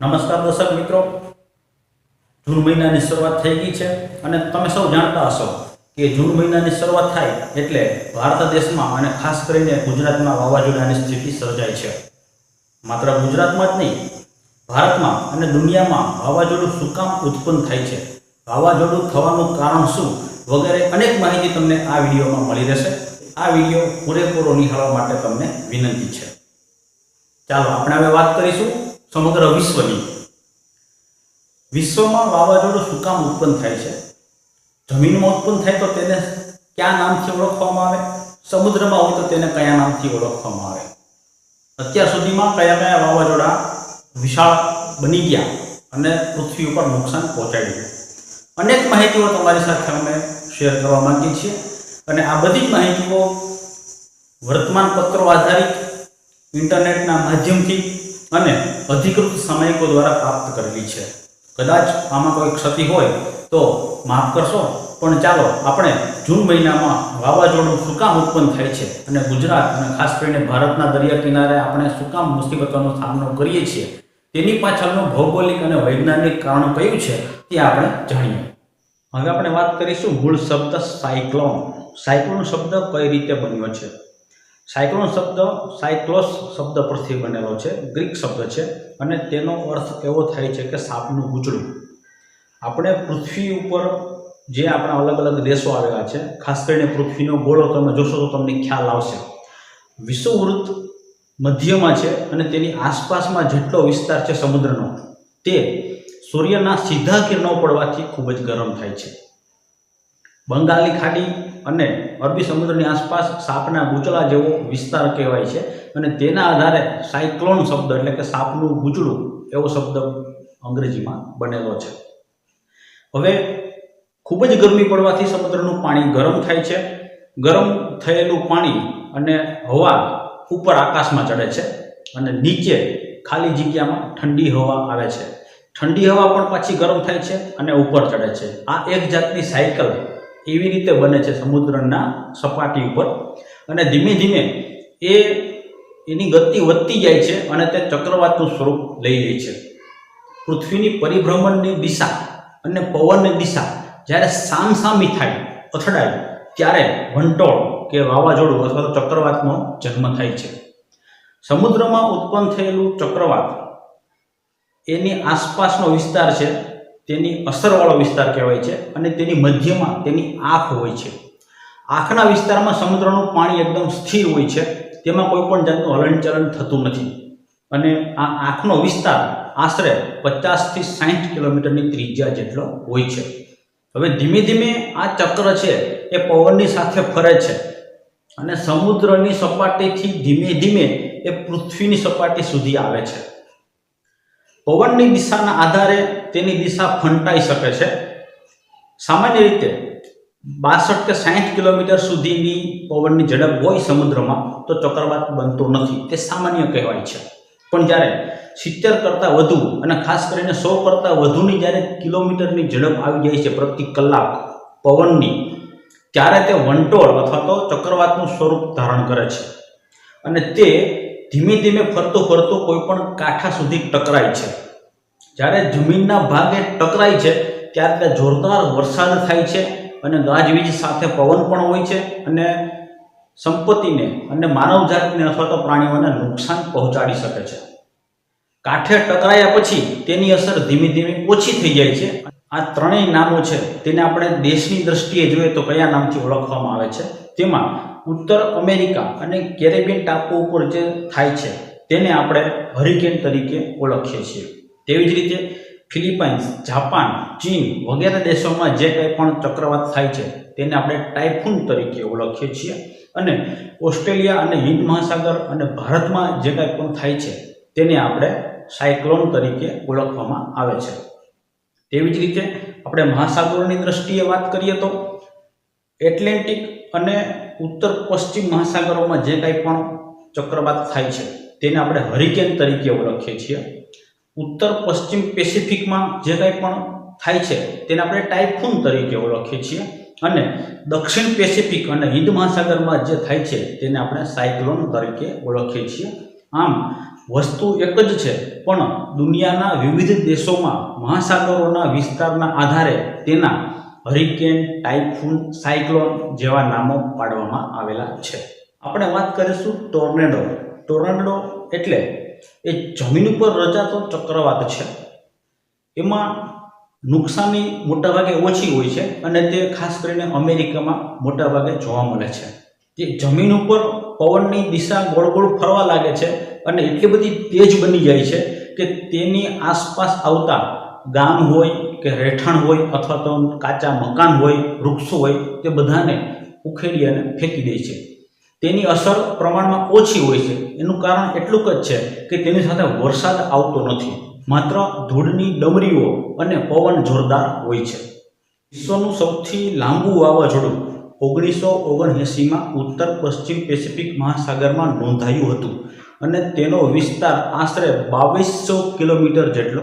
નમસ્કાર દર્શક મિત્રો. જૂન મહિનાની શરૂઆત થઈ ગઈ છે અને તમે સૌ જાણતા હશો કે જૂન મહિનાની શરૂઆત થાય એટલે ભારત દેશમાં અને ખાસ કરીને ગુજરાતમાં વાવાઝોડાની સ્થિતિ સર્જાય છે. માત્ર ગુજરાતમાં જ નહીં, ભારતમાં અને દુનિયામાં વાવાઝોડું શું કામ ઉત્પન્ન થાય છે, વાવાઝોડું થવાનું કારણ શું વગેરે અનેક માહિતી તમને આ વિડીયોમાં મળી રહેશે. આ વીડિયો પૂરેપૂરો નિહાળવા માટે તમને વિનંતી છે. ચાલો, આપણે હવે વાત કરીશું સમગ્ર વિશ્વની. વિશ્વમાં વાવાઝોડું શું કામ ઉત્પન્ન થાય છે? જમીનમાં ઉત્પન્ન થાય તો તેને કયા નામથી ઓળખવામાં આવે? સમુદ્રમાં હોય તો તેને કયા નામથી ઓળખવામાં આવે? અત્યાર સુધીમાં કયા કયા વાવાઝોડા વિશાળ બની ગયા અને પૃથ્વી ઉપર નુકસાન પહોંચાડ્યું અનેક માહિતીઓ તમારી સાથે અમે શેર કરવા માંગીએ છીએ અને આ બધી જ માહિતીઓ વર્તમાન પત્રો આધારિત ઇન્ટરનેટના માધ્યમથી અને અધિકૃત સામયિકો દ્વારા પ્રાપ્ત કરેલી છે. કદાચ આમાં કોઈ ક્ષતિ હોય તો માફ કરશો, પણ ચાલો આપણે જૂન મહિનામાં વાવાઝોડું શું ઉત્પન્ન થાય છે અને ગુજરાત અને ખાસ કરીને ભારતના દરિયા કિનારે આપણે શું મુસીબતોનો સામનો કરીએ છીએ. તેની પાછળનું ભૌગોલિક અને વૈજ્ઞાનિક કારણ કયું છે તે આપણે જાણીએ. હવે આપણે વાત કરીશું મૂળ શબ્દ સાયક્લોન. સાયક્લોન શબ્દ કઈ રીતે બન્યો છે? સાયક્લોન શબ્દ સાયક્લોસ શબ્દ પરથી બનેલો છે, ગ્રીક શબ્દ છે, અને તેનો અર્થ એવો થાય છે કે સાપનું ગૂંચળું આપણે પૃથ્વી ઉપર જે આપણા અલગ અલગ દેશો આવેલા છે, ખાસ કરીને પૃથ્વીનો ગોળો તમે જોશો તો તમને ખ્યાલ આવશે. વિષુવવૃત્ત મધ્યમાં છે અને તેની આસપાસમાં જેટલો વિસ્તાર છે સમુદ્રનો, તે સૂર્યના સીધા કિરણો પડવાથી ખૂબ જ ગરમ થાય છે. બંગાળની ખાડી અને અરબી સમુદ્રની આસપાસ સાપના ગૂંચળા જેવો વિસ્તાર કહેવાય છે અને તેના આધારે સાયક્લોન શબ્દ એટલે કે સાપનું ગૂંચળું એવો શબ્દ અંગ્રેજીમાં બનેલો છે. હવે ખૂબ જ ગરમી પડવાથી સમુદ્રનું પાણી ગરમ થાય છે. ગરમ થયેલું પાણી અને હવા ઉપર આકાશમાં ચડે છે અને નીચે ખાલી જગ્યામાં ઠંડી હવા આવે છે. ઠંડી હવા પણ પાછી ગરમ થાય છે અને ઉપર ચડે છે. આ એક જાતની સાયકલ એવી રીતે બને છે સમુદ્રના સપાટી ઉપર. અને ધીમે ધીમે એ એની ગતિ વધતી જાય છે અને તે ચક્રવાતનું સ્વરૂપ લઈ લે છે. પૃથ્વીની પરિભ્રમણની દિશા અને પવનની દિશા જ્યારે સામસામી થાય, અથડાય, ત્યારે વંટોળ કે વાવાઝોડું અથવા તો ચક્રવાતનો જન્મ થાય છે. સમુદ્રમાં ઉત્પન્ન થયેલું ચક્રવાત એની આસપાસનો વિસ્તાર છે તેની અસરવાળો વિસ્તાર કહેવાય છે અને તેની મધ્યમાં તેની આંખ હોય છે. આંખના વિસ્તારમાં સમુદ્રનું પાણી એકદમ સ્થિર હોય છે. તેમાં કોઈ પણ જાતનું હલનચલન થતું નથી. અને આ આંખનો વિસ્તાર આશરે પચાસથી સાઠ કિલોમીટરની ત્રિજ્યા જેટલો હોય છે. હવે ધીમે ધીમે આ ચક્ર છે એ પવનની સાથે ફરે છે અને સમુદ્રની સપાટીથી ધીમે ધીમે એ પૃથ્વીની સપાટી સુધી આવે છે. પવનની દિશાના આધારે તેની દિશા ફંટાઈ શકે છે. સામાન્ય રીતે બાસઠ કે સાઠ કિલોમીટર સુધીની પવનની ઝડપ હોય સમુદ્રમાં તો ચક્રવાત બનતો નથી. તે સામાન્ય કહેવાય છે. પણ જ્યારે સિત્તેર કરતાં વધુ અને ખાસ કરીને સો કરતાં વધુની જ્યારે કિલોમીટરની ઝડપ આવી જાય છે પ્રતિ કલાક, પવનની, ત્યારે તે વંટોળ અથવા તો ચક્રવાતનું સ્વરૂપ ધારણ કરે છે. અને તે ધીમે ધીમે ફરતો ફરતો કોઈ પણ કાંઠા સુધી ટકરાય છે. જ્યારે જમીનના ભાગે ટકરાય છે, ત્યારે ત્યાં જોરદાર વરસાદ થાય છે અને ગાજવીજ સાથે પવન પણ હોય છે અને સંપત્તિને અને માનવજાતને અથવા તો પ્રાણીઓને નુકસાન પહોંચાડી શકે છે. કાંઠે ટકરાયા પછી તેની અસર ધીમે ધીમે ઓછી થઈ જાય છે. આ ત્રણેય નામો છે, તેને આપણે દેશની દ્રષ્ટિએ જોઈએ તો કયા નામથી ઓળખવામાં આવે છે? તેમાં ઉત્તર અમેરિકા અને કેરેબિયન ટાપુ ઉપર જે થાય છે, તેને આપણે હરિકેન તરીકે ઓળખીએ છીએ. તેવી જ રીતે ફિલિપાઇન્સ, જાપાન, ચીન વગેરે દેશોમાં જે કંઈ પણ ચક્રવાત થાય છે, તેને આપણે ટાઇફૂન તરીકે ઓળખીએ છીએ. અને ઓસ્ટ્રેલિયા અને હિન્દ મહાસાગર અને ભારતમાં જે કંઈ પણ થાય છે, તેને આપણે સાયક્લોન તરીકે ઓળખવામાં આવે છે. તેવી જ રીતે આપણે મહાસાગરોની દ્રષ્ટિએ વાત કરીએ તો, એટલેન્ટિક અને ઉત્તર પશ્ચિમ મહાસાગરોમાં જે કંઈ પણ ચક્રવાત થાય છે, તેને આપણે હરિકેન તરીકે ઓળખીએ છીએ. ઉત્તર પશ્ચિમ પેસિફિકમાં જે કંઈ પણ થાય છે, તેને આપણે ટાઇફૂન તરીકે ઓળખીએ છીએ. અને દક્ષિણ પેસિફિક અને હિન્દ મહાસાગરમાં જે થાય છે, તેને આપણે સાયક્લોન તરીકે ઓળખીએ છીએ. આમ, વસ્તુ એક જ છે, પણ દુનિયાના વિવિધ દેશોમાં મહાસાગરોના વિસ્તારના આધારે તેના હરિકેન, ટાઇફૂન, સાયક્લોન જેવા નામો પાડવામાં આવેલા છે. આપણે વાત કરીશું ટોર્નેડો. ટોર્નેડો એટલે એ જમીન ઉપર રચાતો ચક્રવાત છે. એમાં નુકસાની મોટાભાગે ઓછી હોય છે અને તે ખાસ કરીને અમેરિકામાં મોટાભાગે જોવા મળે છે. જે જમીન ઉપર પવનની દિશા ગોળ ગોળ ફરવા લાગે છે અને એટલી બધી તેજ બની જાય છે કે તેની આસપાસ આવતા ગામ હોય કે રહેઠાણ હોય અથવા તો કાચા મકાન હોય, વૃક્ષો હોય, તે બધાને ઉખેડી અને ફેંકી દે છે. તેની અસર પ્રમાણમાં ઓછી હોય છે. એનું કારણ એટલું જ છે કે તેની સાથે વરસાદ આવતો નથી. માત્ર ધૂળની ડમરીઓ અને પવન જોરદાર હોય છે. વિશ્વનું સૌથી લાંબુ વાવાઝોડું ઓગણીસો ઓગણએંસીમાં ઉત્તર પશ્ચિમ પેસિફિક મહાસાગરમાં નોંધાયું હતું અને તેનો વિસ્તાર આશરે બાવીસો કિલોમીટર જેટલો